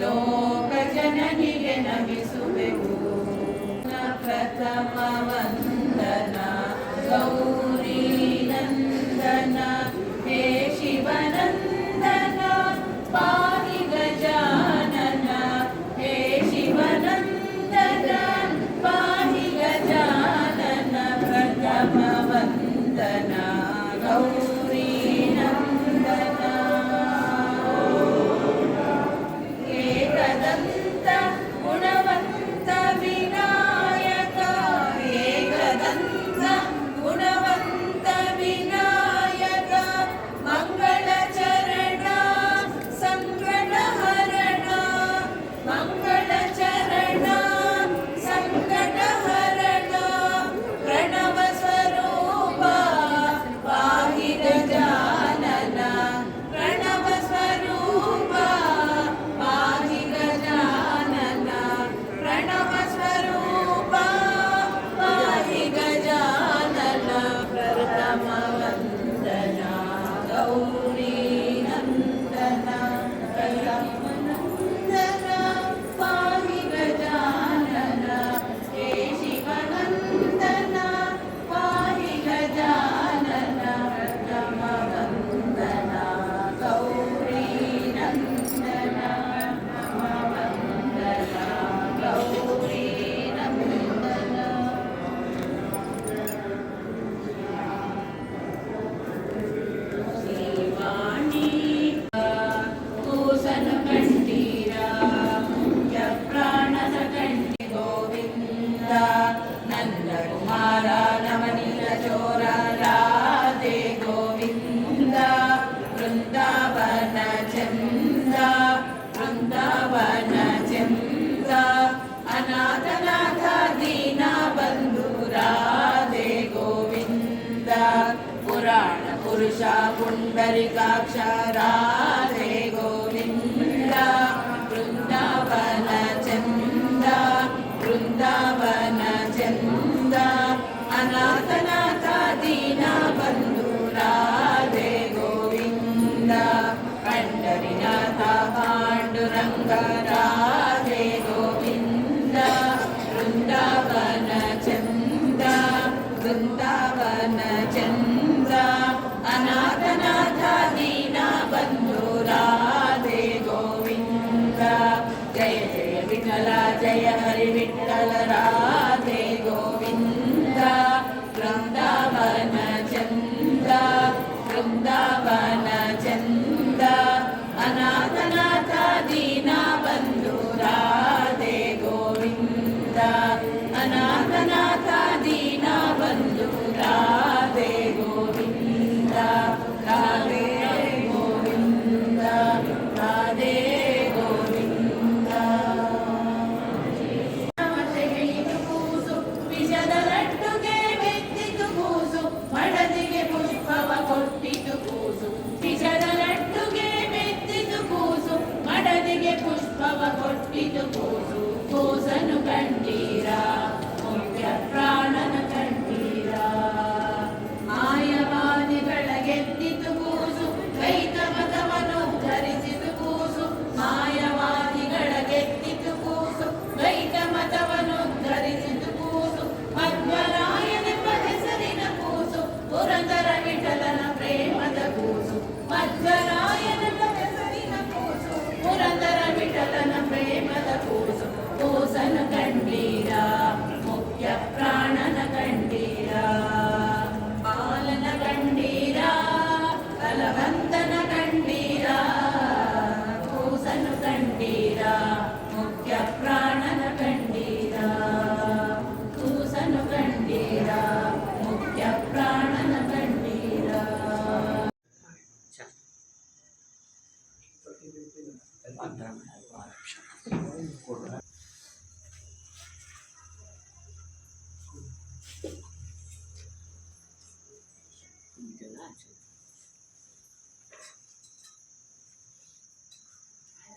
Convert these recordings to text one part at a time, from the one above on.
लोकजनगे नगु बेहु प्रथमवन्दना गौरीनन्दन हे शिवनन्द। చందరికాక్షరాధే గోవింద బృందావన చంద బృందావన చంద అనాథనా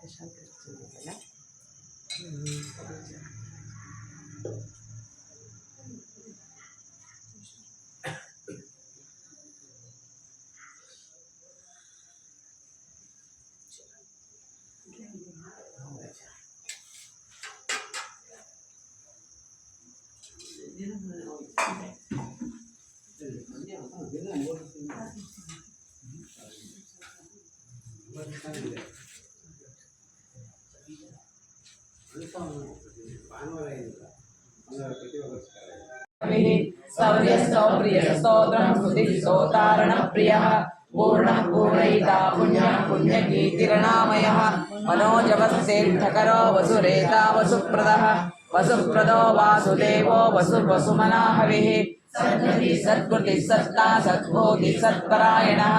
সাথে চলে গেলাম స్తోత్రం స్థుతి స్తోతారణ ప్రియ పూర్ణ పూర్ణయిత పుణ్య పుణ్యకీర్తిరణామయ మనోజవసేర్థకరో వసురేత వసుప్రద వసుప్రదో వాసుదేవో వసు వసుమనా सत्कृतिः सत्ता सद्भूतिः सत्परायणः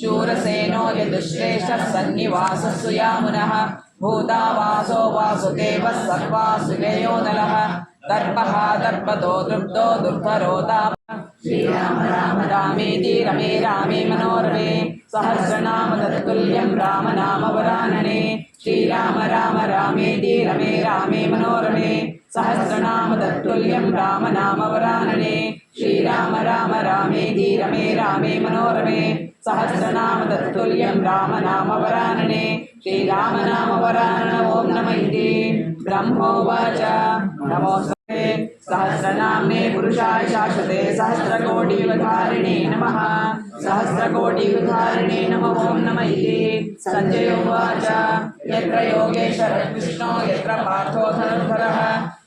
शूरसेनो यदुश्रेष्ठः सन्निवासः सुयामुनः भूतावासो वासुदेवः सर्वासुगयो नलः दर्पः दर्पतो दृप्तो दुर्धरोता श्रीराम राम रामेति रमे रामे मनोरमे सहस्रनाम तत्तुल्यं राम नाम वरानने। श्रीराम राम रामेति रमे रामे मनोरमे। सहस्रनाम तत्तुल्यं राम नाम वरानने श्रीराम राम रमे रामे मनोरमे। सहस्रनाम तत्तुल्यं राम नाम वरानने श्रीराम नाम वरानन ॐ नम इति। ब्रह्मोवाच। नमोऽस्ते। सहस्रनाम्ने पुरुषाय शाश्वते। सहस्रकोटियुगधारिणे नमः। सहस्रकोटियुगधारिणे नमो ॐ नम इति। सञ्जय उवाच। यत्र योगेश्वर कृष्णो यत्र पार्थो धनुर्धरः।